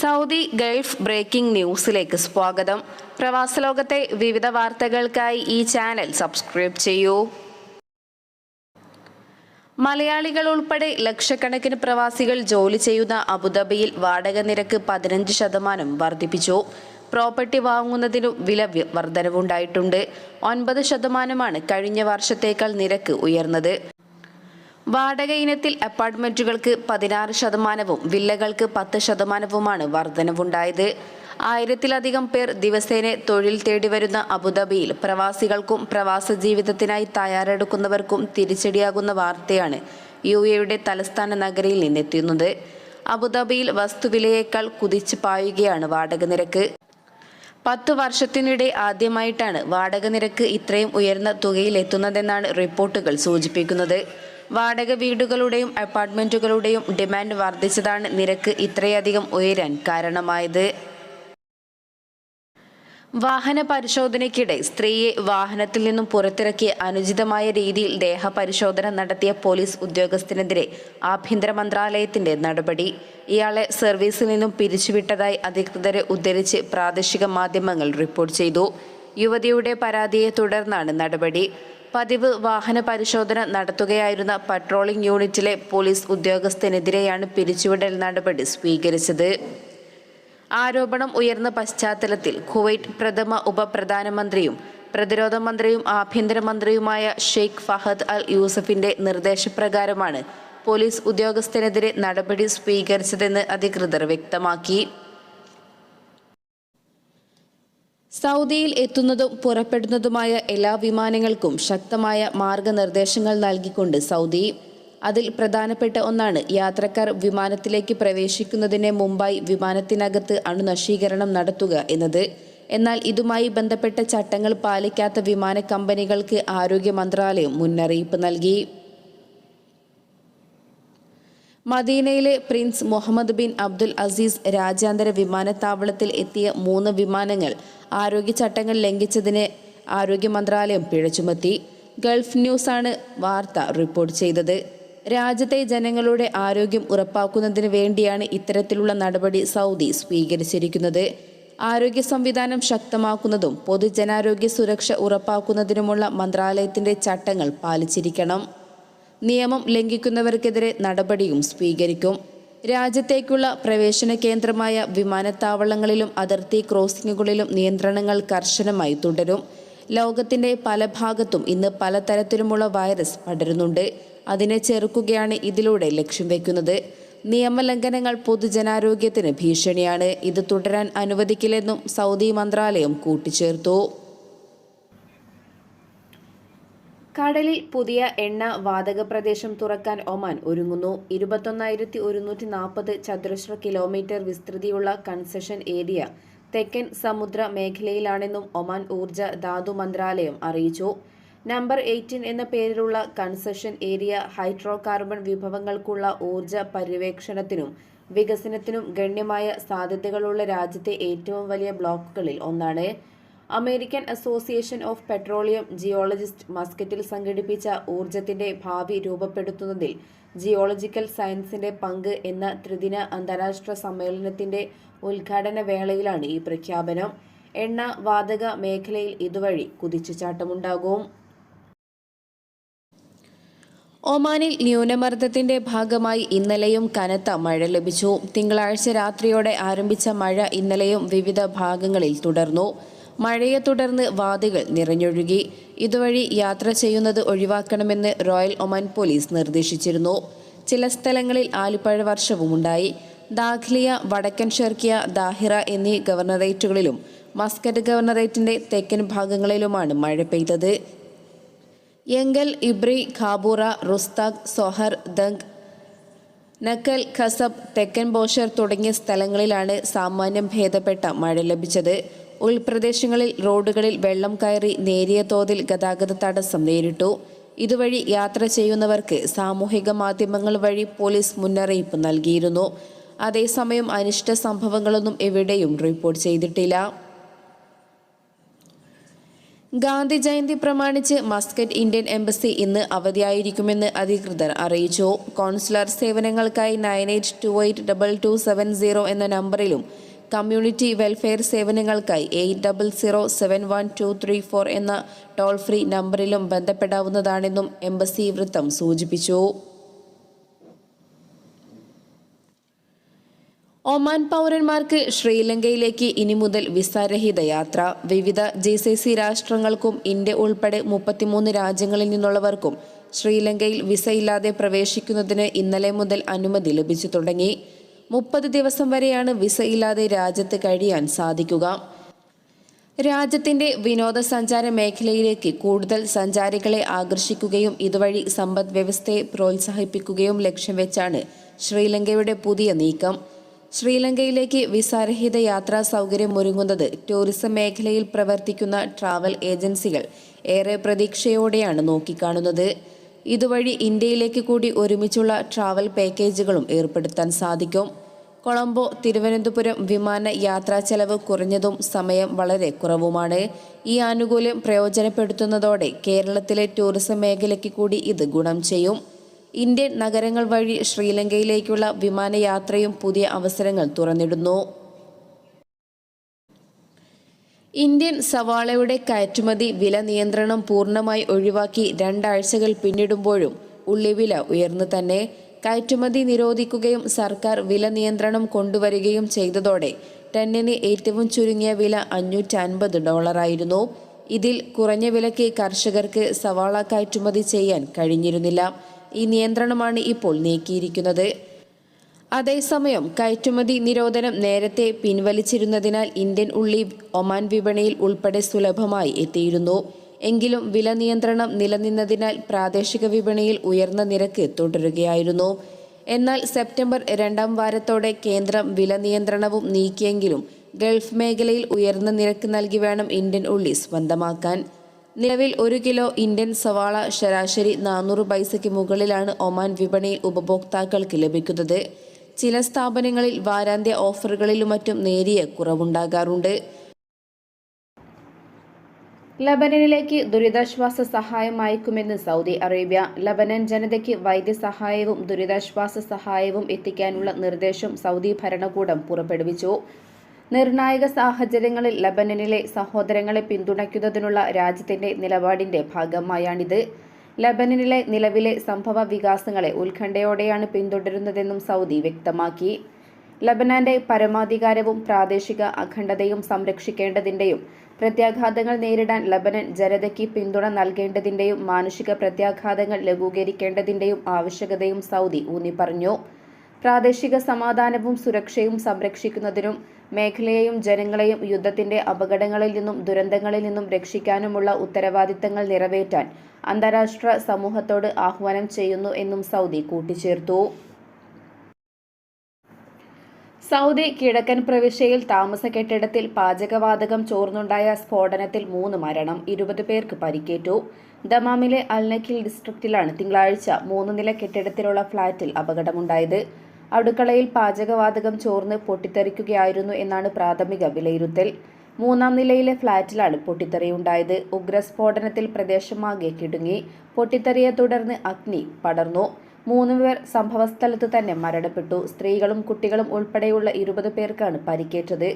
Saudi Gulf breaking ന്യൂസിലേക്ക് സ്വാഗതം. പ്രവാസലോകത്തെ വിവിധ വാർത്തകൾക്കായി ഈ ചാനൽ സബ്സ്ക്രൈബ് ചെയ്യൂ. മലയാളികൾ ഉൾപ്പെടെ ലക്ഷക്കണക്കിന് പ്രവാസികൾ ജോലി ചെയ്യുന്ന അബുദാബിയിൽ വാടക നിരക്ക് പതിനഞ്ച് ശതമാനം വർദ്ധിപ്പിച്ചു. പ്രോപ്പർട്ടി വാങ്ങുന്നതിനും വില വർധനവുണ്ടായിട്ടുണ്ട്. ഒൻപത് ശതമാനമാണ് കഴിഞ്ഞ വർഷത്തേക്കാൾ നിരക്ക് ഉയർന്നത്. വാടക ഇനത്തിൽ അപ്പാർട്ട്മെന്റുകൾക്ക് പതിനാറ് ശതമാനവും വില്ലകൾക്ക് പത്ത് ശതമാനവുമാണ് വർധനവുണ്ടായത്. ആയിരത്തിലധികം പേർ ദിവസേന തൊഴിൽ തേടി വരുന്ന അബുദാബിയിൽ പ്രവാസികൾക്കും പ്രവാസ ജീവിതത്തിനായി തയ്യാറെടുക്കുന്നവർക്കും തിരിച്ചടിയാകുന്ന വാർത്തയാണ് യു എയുടെ തലസ്ഥാന നഗരിയിൽ നിന്നെത്തുന്നത് അബുദാബിയിൽ വസ്തുവിലയേക്കാൾ കുതിച്ചു പായുകയാണ് വാടക നിരക്ക്. പത്തു വർഷത്തിനിടെ ആദ്യമായിട്ടാണ് വാടക നിരക്ക് ഇത്രയും ഉയർന്ന തുകയിൽ എത്തുന്നതെന്നാണ് റിപ്പോർട്ടുകൾ സൂചിപ്പിക്കുന്നത്. വാടക വീടുകളുടെയും അപ്പാർട്ട്മെന്റുകളുടെയും ഡിമാൻഡ് വർദ്ധിച്ചതാണ് നിരക്ക് ഇത്രയധികം ഉയരാൻ കാരണമായത്. വാഹന പരിശോധനയ്ക്കിടെ സ്ത്രീയെ വാഹനത്തിൽ നിന്നും പുറത്തിറക്കി അനുചിതമായ രീതിയിൽ ദേഹപരിശോധന നടത്തിയ പോലീസ് ഉദ്യോഗസ്ഥനെതിരെ ആഭ്യന്തര മന്ത്രാലയത്തിന്റെ നടപടി. ഇയാളെ സർവീസിൽ നിന്നും പിരിച്ചുവിട്ടതായി അധികൃതരെ ഉദ്ധരിച്ച് പ്രാദേശിക മാധ്യമങ്ങൾ റിപ്പോർട്ട് ചെയ്തു. യുവതിയുടെ പരാതിയെ തുടർന്നാണ് നടപടി. പതിവ് വാഹന പരിശോധന നടത്തുകയായിരുന്ന പട്രോളിംഗ് യൂണിറ്റിലെ പോലീസ് ഉദ്യോഗസ്ഥനെതിരെയാണ് പിരിച്ചുവിടൽ നടപടി സ്വീകരിച്ചത്. ആരോപണം ഉയർന്ന പശ്ചാത്തലത്തിൽ കുവൈറ്റ് പ്രഥമ ഉപപ്രധാനമന്ത്രിയും പ്രതിരോധ മന്ത്രിയും ആഭ്യന്തരമന്ത്രിയുമായ ഷെയ്ഖ് ഫഹദ് അൽ യൂസഫിന്റെ നിർദ്ദേശപ്രകാരമാണ് പോലീസ് ഉദ്യോഗസ്ഥനെതിരെ നടപടി സ്വീകരിച്ചതെന്ന് അധികൃതർ വ്യക്തമാക്കി. സൗദിയിൽ എത്തുന്നതും പുറപ്പെടുന്നതുമായ എല്ലാ വിമാനങ്ങൾക്കും ശക്തമായ മാർഗനിർദ്ദേശങ്ങൾ നൽകിക്കൊണ്ട് സൗദി. അതിൽ പ്രധാനപ്പെട്ട ഒന്നാണ് യാത്രക്കാർ വിമാനത്തിലേക്ക് പ്രവേശിക്കുന്നതിന് മുമ്പായി വിമാനത്തിനകത്ത് അണുനശീകരണം നടത്തുക എന്നത്. എന്നാൽ ഇതുമായി ബന്ധപ്പെട്ട ചട്ടങ്ങൾ പാലിക്കാത്ത വിമാന കമ്പനികൾക്ക് ആരോഗ്യ മന്ത്രാലയം മുന്നറിയിപ്പ് നൽകി. മദീനയിലെ prince Muhammad bin Abdul Aziz രാജ്യാന്തര വിമാനത്താവളത്തിൽ എത്തിയ മൂന്ന് വിമാനങ്ങൾ ആരോഗ്യ ചട്ടങ്ങൾ ലംഘിച്ചതിന് ആരോഗ്യ മന്ത്രാലയം പിഴ ചുമത്തി ഗൾഫ് ന്യൂസാണ് വാർത്ത റിപ്പോർട്ട് ചെയ്തത്. രാജ്യത്തെ ജനങ്ങളുടെ ആരോഗ്യം ഉറപ്പാക്കുന്നതിന് വേണ്ടിയാണ് ഇത്തരത്തിലുള്ള നടപടി സൗദി സ്വീകരിച്ചിരിക്കുന്നത്. ആരോഗ്യ സംവിധാനം ശക്തമാക്കുന്നതും പൊതുജനാരോഗ്യ സുരക്ഷ ഉറപ്പാക്കുന്നതിനുമുള്ള മന്ത്രാലയത്തിന്റെ ചട്ടങ്ങൾ പാലിച്ചിരിക്കണം. നിയമം ലംഘിക്കുന്നവർക്കെതിരെ നടപടിയും സ്വീകരിക്കും. രാജ്യത്തേക്കുള്ള പ്രവേശന കേന്ദ്രമായ വിമാനത്താവളങ്ങളിലും അതിർത്തി ക്രോസിംഗുകളിലും നിയന്ത്രണങ്ങൾ കർശനമായി തുടരും. ലോകത്തിന്റെ പല ഭാഗത്തും ഇന്ന് പലതരത്തിലുമുള്ള വൈറസ് പടരുന്നുണ്ട്. അതിനെ ചെറുക്കുകയാണ് ഇതിലൂടെ ലക്ഷ്യം വെക്കുന്നത്. നിയമലംഘനങ്ങൾ പൊതുജനാരോഗ്യത്തിന് ഭീഷണിയാണ്. ഇത് തുടരാൻ അനുവദിക്കില്ലെന്നും സൗദി മന്ത്രാലയം കൂട്ടിച്ചേർത്തു. കടലിൽ പുതിയ എണ്ണ വാതക പ്രദേശം തുറക്കാൻ ഒമാൻ ഒരുങ്ങുന്നു. ഇരുപത്തൊന്നായിരത്തി ഒരുന്നൂറ്റി നാൽപ്പത് ചതുരശ്ര കിലോമീറ്റർ വിസ്തൃതിയുള്ള കൺസെഷൻ ഏരിയ തെക്കൻ സമുദ്ര മേഖലയിലാണെന്നും ഒമാൻ ഊർജ ധാതു മന്ത്രാലയം അറിയിച്ചു. നമ്പർ എയ്റ്റീൻ എന്ന പേരിലുള്ള കൺസെഷൻ ഏരിയ ഹൈഡ്രോ കാർബൺ വിഭവങ്ങൾക്കുള്ള ഊർജ പര്യവേക്ഷണത്തിനും വികസനത്തിനും ഗണ്യമായ സാധ്യതകളുള്ള രാജ്യത്തെ ഏറ്റവും വലിയ ബ്ലോക്കുകളിൽ ഒന്നാണ്. American Association of Petroleum Geologist മസ്കറ്റിൽ സംഘടിപ്പിച്ച ഊർജത്തിന്റെ ഭാവി രൂപപ്പെടുത്തുന്നതിൽ ജിയോളജിക്കൽ സയൻസിന്റെ പങ്ക് എന്ന ത്രിദിന അന്താരാഷ്ട്ര സമ്മേളനത്തിന്റെ ഉദ്ഘാടന വേളയിലാണ് ഈ പ്രഖ്യാപനം. എണ്ണ വാതക മേഖലയിൽ ഇതുവഴി കുതിച്ചുചാട്ടമുണ്ടാകും. ഒമാനിൽ ന്യൂനമർദ്ദത്തിന്റെ ഭാഗമായി ഇന്നലെയും കനത്ത മഴ ലഭിച്ചു. തിങ്കളാഴ്ച രാത്രിയോടെ ആരംഭിച്ച മഴ ഇന്നലെയും വിവിധ ഭാഗങ്ങളിൽ തുടർന്നു. മഴയെ തുടർന്ന് വാതികൾ നിറഞ്ഞൊഴുകി. ഇതുവഴി യാത്ര ചെയ്യുന്നത് ഒഴിവാക്കണമെന്ന് റോയൽ ഒമാൻ പോലീസ് നിർദ്ദേശിച്ചിരുന്നു. ചില സ്ഥലങ്ങളിൽ ആലിപ്പഴ വർഷവുമുണ്ടായി. ദാഖ്ലിയ വടക്കൻ ഷെർക്കിയ ദാഹിറ എന്നീ ഗവർണറേറ്റുകളിലും മസ്കറ്റ് ഗവർണറേറ്റിന്റെ തെക്കൻ ഭാഗങ്ങളിലുമാണ് മഴ പെയ്തത്. Yanqul Ibri Khaboura Rustaq Sohar Dank Nakhal Khasab തെക്കൻ ബോഷർ തുടങ്ങിയ സ്ഥലങ്ങളിലാണ് സാമാന്യം ഭേദപ്പെട്ട മഴ ലഭിച്ചത്. ഉൾപ്രദേശങ്ങളിൽ റോഡുകളിൽ വെള്ളം കയറി നേരിയ തോതിൽ ഗതാഗത തടസ്സം നേരിട്ടു. ഇതുവഴി യാത്ര ചെയ്യുന്നവർക്ക് സാമൂഹിക മാധ്യമങ്ങൾ വഴി പോലീസ് മുന്നറിയിപ്പ് നൽകിയിരുന്നു. അതേസമയം അനിഷ്ട സംഭവങ്ങളൊന്നും എവിടെയും റിപ്പോർട്ട് ചെയ്തിട്ടില്ല. ഗാന്ധി ജയന്തി പ്രമാണിച്ച് മസ്കറ്റ് ഇന്ത്യൻ എംബസി ഇന്ന് അവധിയായിരിക്കുമെന്ന് അധികൃതർ അറിയിച്ചു. കോൺസുലർ സേവനങ്ങൾക്കായി nine eight two eight double two seven zero എന്ന നമ്പറിലും കമ്മ്യൂണിറ്റി വെൽഫെയർ സേവനങ്ങൾക്കായി eight double zero seven one two three four എന്ന ടോൾ ഫ്രീ നമ്പറിലും ബന്ധപ്പെടാവുന്നതാണെന്നും എംബസി വൃത്തം സൂചിപ്പിച്ചു. ഒമാൻ പൗരന്മാർക്ക് ശ്രീലങ്കയിലേക്ക് ഇനി മുതൽ വിസാരഹിത യാത്ര. വിവിധ ജി സി സി രാഷ്ട്രങ്ങൾക്കും ഇന്ത്യ ഉൾപ്പെടെ മുപ്പത്തിമൂന്ന് രാജ്യങ്ങളിൽ നിന്നുള്ളവർക്കും ശ്രീലങ്കയിൽ വിസയില്ലാതെ പ്രവേശിക്കുന്നതിന് ഇന്നലെ മുതൽ അനുമതി ലഭിച്ചു തുടങ്ങി. മുപ്പത് ദിവസം വരെയാണ് വിസയില്ലാതെ രാജ്യത്ത് കഴിയാൻ സാധിക്കുക. രാജ്യത്തിന്റെ വിനോദസഞ്ചാര മേഖലയിലേക്ക് കൂടുതൽ സഞ്ചാരികളെ ആകർഷിക്കുകയും ഇതുവഴി സമ്പദ് വ്യവസ്ഥയെ പ്രോത്സാഹിപ്പിക്കുകയും ലക്ഷ്യം വെച്ചാണ് ശ്രീലങ്കയുടെ പുതിയ നീക്കം. ശ്രീലങ്കയിലേക്ക് വിസാരഹിത യാത്രാ സൗകര്യം ഒരുങ്ങുന്നത് ടൂറിസം മേഖലയിൽ പ്രവർത്തിക്കുന്ന ട്രാവൽ ഏജൻസികൾ ഏറെ പ്രതീക്ഷയോടെയാണ് നോക്കിക്കാണുന്നത്. ഇതുവഴി ഇന്ത്യയിലേക്ക് കൂടി ഒരുമിച്ചുള്ള ട്രാവൽ പാക്കേജുകളും ഏർപ്പെടുത്താൻ സാധിക്കും. കൊളംബോ തിരുവനന്തപുരം വിമാന യാത്രാ ചെലവ് കുറഞ്ഞതും സമയം വളരെ കുറവുമാണ്. ഈ ആനുകൂല്യം പ്രയോജനപ്പെടുത്തുന്നതോടെ കേരളത്തിലെ ടൂറിസം മേഖലയ്ക്ക് കൂടി ഇത് ഗുണം ചെയ്യും. ഇന്ത്യൻ നഗരങ്ങൾ വഴി ശ്രീലങ്കയിലേക്കുള്ള വിമാനയാത്രയും പുതിയ അവസരങ്ങൾ തുറന്നിടുന്നു. ഇന്ത്യൻ സവാളയുടെ കയറ്റുമതി വില നിയന്ത്രണം പൂർണമായി ഒഴിവാക്കി രണ്ടാഴ്ചകൾ പിന്നിടുമ്പോഴും ഉള്ളിവില ഉയർന്നു തന്നെ. കയറ്റുമതി നിരോധിക്കുകയും സർക്കാർ വില നിയന്ത്രണം കൊണ്ടുവരികയും ചെയ്തതോടെ ടെന്നിന് ഏറ്റവും ചുരുങ്ങിയ വില അഞ്ഞൂറ്റി അൻപത് ഡോളറായിരുന്നു. ഇതിൽ കുറഞ്ഞ വിലയ്ക്ക് കർഷകർക്ക് സവാള കയറ്റുമതി ചെയ്യാൻ കഴിഞ്ഞിരുന്നില്ല. ഈ നിയന്ത്രണമാണ് ഇപ്പോൾ നീക്കിയിരിക്കുന്നത്. അതേസമയം കയറ്റുമതി നിരോധനം നേരത്തെ പിൻവലിച്ചിരുന്നതിനാൽ ഇന്ത്യൻ ഉള്ളി ഒമാൻ വിപണിയിൽ ഉൾപ്പെടെ സുലഭമായി എത്തിയിരുന്നു. എങ്കിലും വില നിയന്ത്രണം നിലനിന്നതിനാൽ പ്രാദേശിക വിപണിയിൽ ഉയർന്ന നിരക്ക് തുടരുകയായിരുന്നു. എന്നാൽ സെപ്റ്റംബർ രണ്ടാം വാരത്തോടെ കേന്ദ്രം വില നിയന്ത്രണവും നീക്കിയെങ്കിലും ഗൾഫ് മേഖലയിൽ ഉയർന്ന നിരക്ക് നൽകി വേണം ഇന്ത്യൻ ഉള്ളി സ്വന്തമാക്കാൻ. നിലവിൽ ഒരു കിലോ ഇന്ത്യൻ സവാള ശരാശരി നാനൂറ് പൈസയ്ക്ക് മുകളിലാണ് ഒമാൻ വിപണിയിൽ ഉപഭോക്താക്കൾക്ക് ലഭിക്കുന്നത്. ചില സ്ഥാപനങ്ങളിൽ വാരാന്ത്യ ഓഫറുകളിലും മറ്റും നേരിയ കുറവുണ്ടാകാറുണ്ട്. ലബനനിലേക്ക് ദുരിതാശ്വാസ സഹായം അയക്കുമെന്ന് സൗദി അറേബ്യ. ലബനൻ ജനതയ്ക്ക് വൈദ്യസഹായവും ദുരിതാശ്വാസ സഹായവും എത്തിക്കാനുള്ള നിർദ്ദേശം സൗദി ഭരണകൂടം പുറപ്പെടുവിച്ചു. നിർണായക സാഹചര്യങ്ങളിൽ ലബനനിലെ സഹോദരങ്ങളെ പിന്തുണയ്ക്കുന്നതിനുള്ള രാജ്യത്തിന്റെ നിലപാടിന്റെ ഭാഗമായാണിത്. ലബനനിലെ നിലവിലെ സംഭവ വികാസങ്ങളെ ഉത്കണ്ഠയോടെയാണ് പിന്തുടരുന്നതെന്നും സൗദി വ്യക്തമാക്കി. ലബനാന്റെ പരമാധികാരവും പ്രാദേശിക അഖണ്ഡതയും സംരക്ഷിക്കേണ്ടതിന്റെയും പ്രത്യാഘാതങ്ങൾ നേരിടാൻ ലബനൻ ജനതയ്ക്ക് പിന്തുണ നൽകേണ്ടതിന്റെയും മാനുഷിക പ്രത്യാഘാതങ്ങൾ ലഘൂകരിക്കേണ്ടതിന്റെയും ആവശ്യകതയും സൗദി ഊന്നി പറഞ്ഞു പ്രാദേശിക സമാധാനവും സുരക്ഷയും സംരക്ഷിക്കുന്നതിനും മേഖലയെയും ജനങ്ങളെയും യുദ്ധത്തിന്റെ അപകടങ്ങളിൽ നിന്നും ദുരന്തങ്ങളിൽ നിന്നും രക്ഷിക്കാനുമുള്ള ഉത്തരവാദിത്തങ്ങൾ നിറവേറ്റാൻ അന്താരാഷ്ട്ര സമൂഹത്തോട് ആഹ്വാനം ചെയ്യുന്നു എന്നും സൗദി കൂട്ടിച്ചേർത്തു. സൗദി കിഴക്കൻ പ്രവിശ്യയിൽ താമസ കെട്ടിടത്തിൽ പാചകവാതകം ചോർന്നുണ്ടായ സ്ഫോടനത്തിൽ മൂന്ന് മരണം ഇരുപത് പേർക്ക് പരിക്കേറ്റു. ദമാമിലെ അൽനഖിൽ ഡിസ്ട്രിക്റ്റിലാണ് തിങ്കളാഴ്ച മൂന്ന് നില കെട്ടിടത്തിലുള്ള ഫ്ളാറ്റിൽ അപകടമുണ്ടായത്. അടുക്കളയിൽ പാചകവാതകം ചോർന്ന് പൊട്ടിത്തെറിക്കുകയായിരുന്നു എന്നാണ് പ്രാഥമിക വിലയിരുത്തൽ. മൂന്നാം നിലയിലെ ഫ്ളാറ്റിലാണ് പൊട്ടിത്തെറിയുണ്ടായത്. ഉഗ്രസ്ഫോടനത്തിൽ പ്രദേശമാകെ കിടുങ്ങി. പൊട്ടിത്തെറിയെ തുടർന്ന് അഗ്നി പടർന്നു. മൂന്ന് പേർ സംഭവസ്ഥലത്ത് തന്നെ മരണപ്പെട്ടു. സ്ത്രീകളും കുട്ടികളും ഉൾപ്പെടെയുള്ള ഇരുപത് പേർക്കാണ് പരിക്കേറ്റത്.